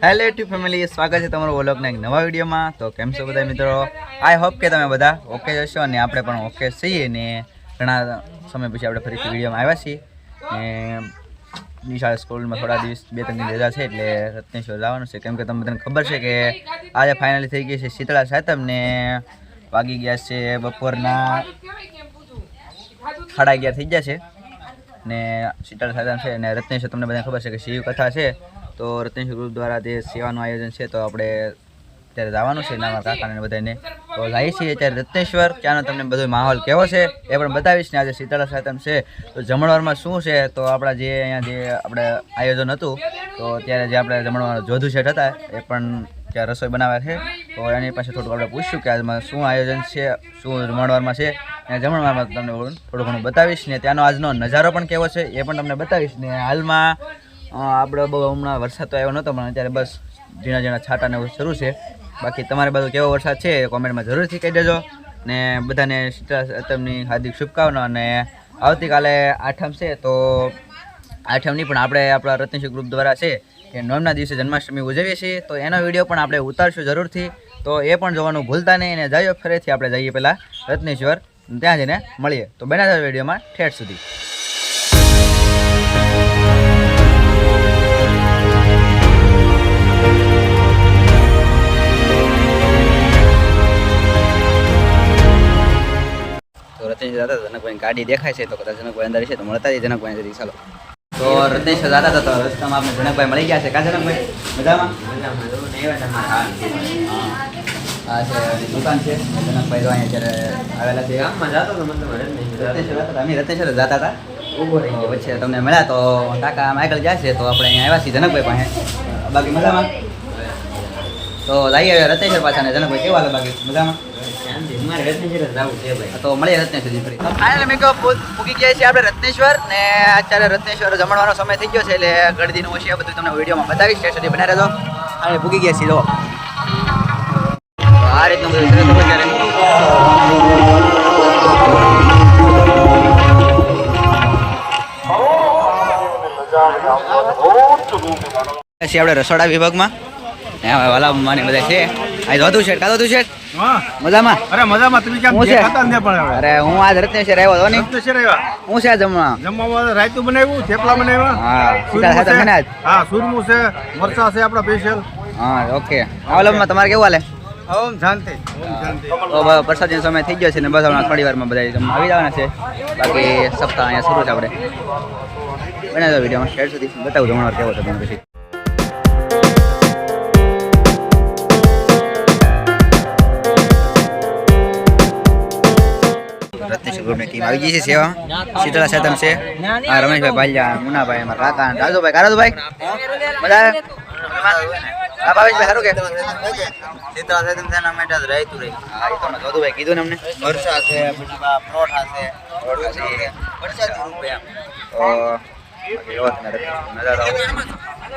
Hello YouTube family સ્વાગત છે તમારું વ્લોગના એક નવા વિડીયોમાં. તો કેમ છો બધા મિત્રો? આઈ હોપ કે તમે બધા ઓકે જશો અને આપણે પણ ઓકે છીએ ને ઘણા સમય પછી આપણે ફરીથી વિડીયોમાં આવ્યા છીએ. ને નિશાળ સ્કૂલમાં થોડા દિવસ, બે ત્રણ રજા છે એટલે રત્નેશ્વર જવાનું છે. કેમ કે તમને બધાને ખબર છે કે આજે ફાઇનલી થઈ ગઈ છે શીતળા સાતમ વાગી ગયા છે બપોરના સાડા અગિયાર થઈ ગયા છે. ને શીતળા સાધન છે અને રત્નેશ્વર તમને બધાને ખબર છે કે શિવ કથા છે. તો રત્નેશ્વર ગ્રુપ દ્વારા જે સેવાનું આયોજન છે, તો આપણે ત્યારે જવાનું છે નાના કાકાને બધાને તો જઈએ છીએ ત્યારે રત્નેશ્વર, ત્યાંનો તમને બધો માહોલ કેવો છે એ પણ બતાવીશ ને આજે શીતળા સાતમ છે. તો જમણવારમાં શું છે? તો આપણા જે અહીંયા જે આપણે આયોજન હતું, તો ત્યારે જે આપણે જમણવાર જોધુ શેઠ હતા, એ પણ ત્યાં રસોઈ બનાવ્યા છે. તો એની પાસે થોડુંક આપણે પૂછ્યું કે આજમાં શું આયોજન છે, શું જમણવારમાં છે? અને જમણવારમાં તમને થોડું ઘણું બતાવીશ ને ત્યાંનો આજનો નજારો પણ કેવો છે એ પણ તમને બતાવીશ ને હાલમાં આપણે બહુ હમણાં વરસાદ તો આવ્યો નહોતો પણ અત્યારે બસ ઝીણા ઝીણા છાંટા ને એવું શરૂ છે. બાકી તમારે બધું કેવો વરસાદ છે કોમેન્ટમાં જરૂરથી કહી દેજો. ને બધાને શીતળાષ્ટમની હાર્દિક શુભકામના અને આવતીકાલે આઠમ છે, તો આઠમની પણ આપણે આપણા રત્નેશ્વર ગ્રુપ દ્વારા છે કે નોમના દિવસે જન્માષ્ટમી ઉજવીએ છીએ, તો એનો વીડિયો પણ આપણે ઉતારશું જરૂરથી. તો એ પણ જોવાનું ભૂલતા નહીં અને જઈએ ફરીથી આપણે જઈએ પહેલાં રત્નેશ્વર, ત્યાં જઈને મળીએ. તો બના વિડીયોમાં ઠેઠ સુધી. જનકભાઈ ગાડી દેખાય છે તો કદાચ જનકભાઈ અંદર છે તો મળતા જઈએ જનકભાઈ અંદર ચાલો. તો રત્નેશ્વર દાદા હતા તો રસ્તામાં આપણે જનકભાઈ મળી ગયા છે. કા જનકભાઈ મજામાં? આ છે દુકાન છે. જનકભાઈ તો અહીંયા અત્યારે આવેલા છે. હતા. અમે રત્નેશ્વર જતા હતા. પછી તમને મળ્યા તો કાકા માઇકલ જાય છે તો આપણે અહીંયા આવ્યા છીએ જનકભાઈ પાસે. બાકી મજામાં? તો જઈએ હવે રત્નેશ્વર પાછા ને જનકભાઈ કેવા બાકી મજામાં? તો મળીએ રત્નેશ્વર ફરી. ફાઇનલ મેં કહો પૂકી ગયા છીએ આપણે રત્નેશ્વર ને અત્યારે રત્નેશ્વર જમણવાનો સમય થઈ ગયો છે એટલે ગળદીનું ઓછી આ બધું તમને વિડીયોમાં બતાવીશ. ત્યાં સુધી અને પૂકી ગયા છીએ જો. આ રીતનું બધું અત્યારે આપણે રસોડા વિભાગમાં વાલા માની બધા છે. આ જોતું છે કાદો તું મજામાં? અરે મજામાં તમે ક્યાં છે? દેખાતા ને પણ અરે હું આજ રત્નેશ્વર આવ્યો હતો ને. રત્નેશ્વર આવ્યા? હું છે જમવા? જમવામાં રાયતું બનાવ્યું થેપલા બનાવ્યા. હા સીધા સુરમું છે. મને હા સુરમુ છે મરચા છે આપણા સ્પેશિયલ હા ઓકે. આવલમમાં તમારે કેવું હાલે? ઓમ શાંતિ. સમય થઈ ગયો છે ને બસ હમણાં થોડી વારમાં બધા જમવા આવી જવાના છે. બાકી સપ્તાહ અહીંયા શરૂ છે આપણે. બનાવી દો વિડીયોમાં શેર સુધી. બતાવું જમણવાર કેવો છે તમને પછી. રત્નેશ્વર ગ્રુપની ટીમ આવી ગઈ છે સેવા. શીતળા સાતમ છે. આ રમેશભાઈ ભાલિયા મુનાભાઈ અમારા કાકા અને રાજુભાઈ. કારાજુભાઈ? બધા આ ભાવેશભાઈ સારું કે? શીતળા સાતમ તેના માટે જ રહેતું રહી હા એ તો રાજુભાઈ કીધું ને અમને? વરસા છે પછી પરોઠા છે. પછી વરસાદી નજારો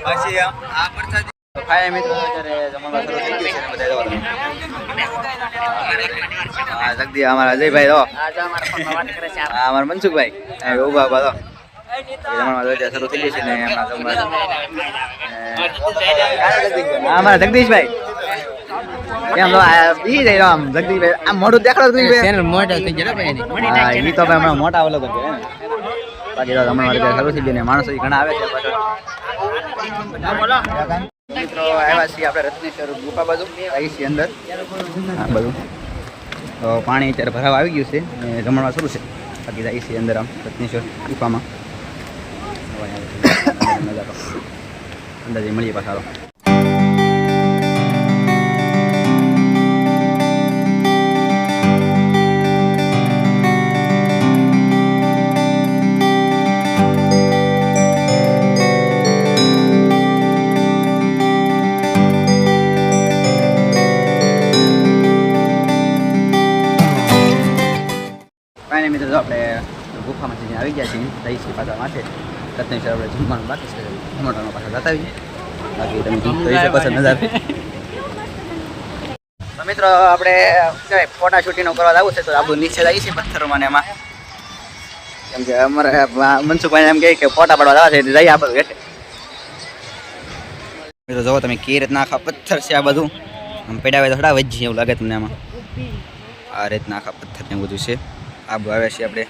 પછી આ વરસાદી ખાય મિત્રો અત્યારે જમવાનું શરૂ થઈ ગયું છે બધા હા જગદી અમારા અજયભાઈ તો હા અમારા મનસુખભાઈ. ઊભા ઊભા તો શરૂ થઈ ગયું ને એમના જમવાનું હા અમારા જગદીશભાઈ. એમ તો આ બી જાય આમ જગદીશભાઈ. આમ મોઢું દેખાડો જગદીશભાઈ મોટા થઈ ગયા ભાઈ હા એ તો ભાઈ હમણાં મોટા ઓલો તો છે ને. બાકી તો હમણાં મારે શરૂ થઈ ગયું ને માણસો ઘણા આવે છે પાછળ. મિત્રો આવ્યા છીએ આપણે રત્નેશ્વર ગુફા બાજુ આવી છીએ અંદર. આ બધું. પાણી અત્યારે ભરાવા આવી ગયું છે ને જમણવા શરૂ છે. બાકી જાય છે અંદર આમ રત્નેશ્વર ગુફામાં. જઈ મળીએ પાછા આવી ગયા છીએ. છીએ પાછા માટે રત્નેશ્વર આપણે જમવાનું બાકી છે. જમવાનું પાછા જતા આવીએ બાકી તમે જોઈ શકો છો નજારો મિત્રો આપણે ફોટા શૂટિંગ કરવા જવું છે તો આપણું નીચે જઈએ છીએ પથ્થરોમાં ને એમાં. કેમ કે અમારે મનસુખભાઈ એમ કહે કે ફોટા પાડવા જવા છે એટલે જઈએ આપણે હેઠે મિત્રો જુઓ તમે કે રીતના આખા પથ્થર છે આ બધું. આમ પેડાવે તો થોડા વજી એવું લાગે તમને આમાં. આ રીતના આખા પથ્થર ને બધું છે. આ બધું આવે છે આપણે.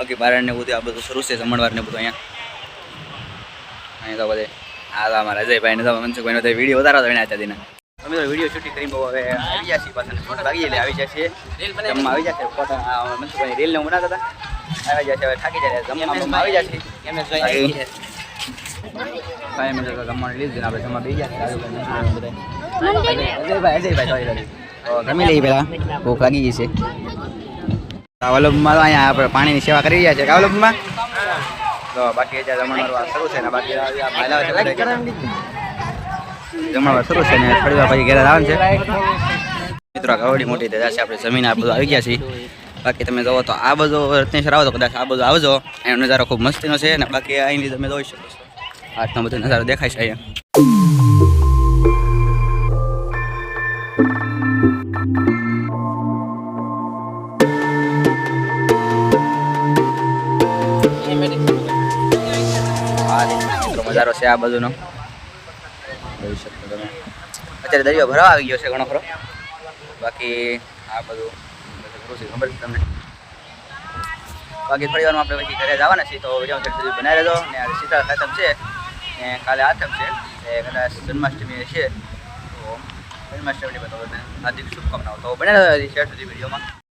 અગી બારણ ને બધું આ બધું શરૂ છે જમણવાર ને બધું અહીંયા. અહીંયા તો બધે હા તો અમારા અજયભાઈ ને તો મનસુખભાઈ નો વીડિયો વધારો તો એના ચાદીના અમે તો વીડિયો શૂટિંગ કરી બહુ હવે આવી છીએ પાછા લાગી એટલે આવી જશે જમવા આવી જશે ફોટા આ મનસુખભાઈ રીલ ને બનાવતા હતા. આવી જશે હવે થાકી જાય જમવામાં આવી જશે બાકી મેં તો જમવાનું લીધું આપણે જમવા બેસી ગયા. અજયભાઈ અજયભાઈ ગમી લઈએ પહેલા ભૂખ લાગી ગઈ છે. આ તો અહીંયા આપણે પાણીની સેવા કરી રહ્યા છે. કા વલ્લભમાં તો બાકી જમણવાર શરૂ છે ને બાકી જમણવાર શરૂ છે ને થોડી વાર પછી ઘેરા આવે છે. મિત્રો, આ મોટી ધજા છે આપણે જમીન આ બધું આવી ગયા છીએ. બાકી તમે જોવો તો આ બધો રત્નેશ્વર આવો તો કદાચ આ બધું આવજો. એનો નજારો ખૂબ મસ્તીનો છે ને બાકી અહીંથી તમે જોઈ શકો છો. આજનો બધો નજારો દેખાય છે અહીંયા. નજારો છે આ બાજુનો. જોઈ શકો તમે અત્યારે દરિયો ભરાવા આવી ગયો છે ઘણો ખરો. બાકી આ બધું ખબર છે તમને. બાકી થોડી વારમાં આપણે પછી ઘરે જવાના છીએ તો વીડિયો સુધી બનાવી રહેજો. ને આજે શીતળ ખાતમ છે. ને કાલે આથમ છે. એ કદાચ જન્માષ્ટમી છે. તો જન્માષ્ટમી બધા હાર્દિક શુભકામનાઓ. તો રહેજો શેર સુધી વિડીયોમાં.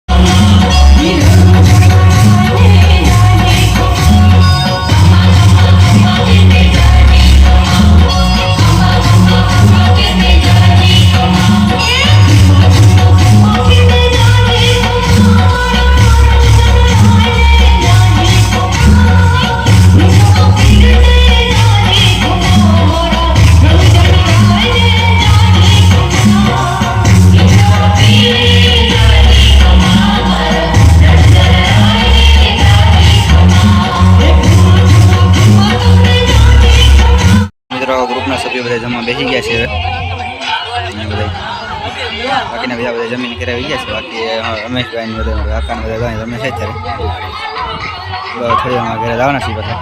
બધા જમવા બેસી ગયા છે હવે. બધા બાકીના બીજા બધા જમીન ઘરે આવી ગયા છે. બાકી રમેશભાઈ બધા, કાકાને બધા ગાય રમે અત્યારે. થોડી ઘરે જવાના છીએ બધા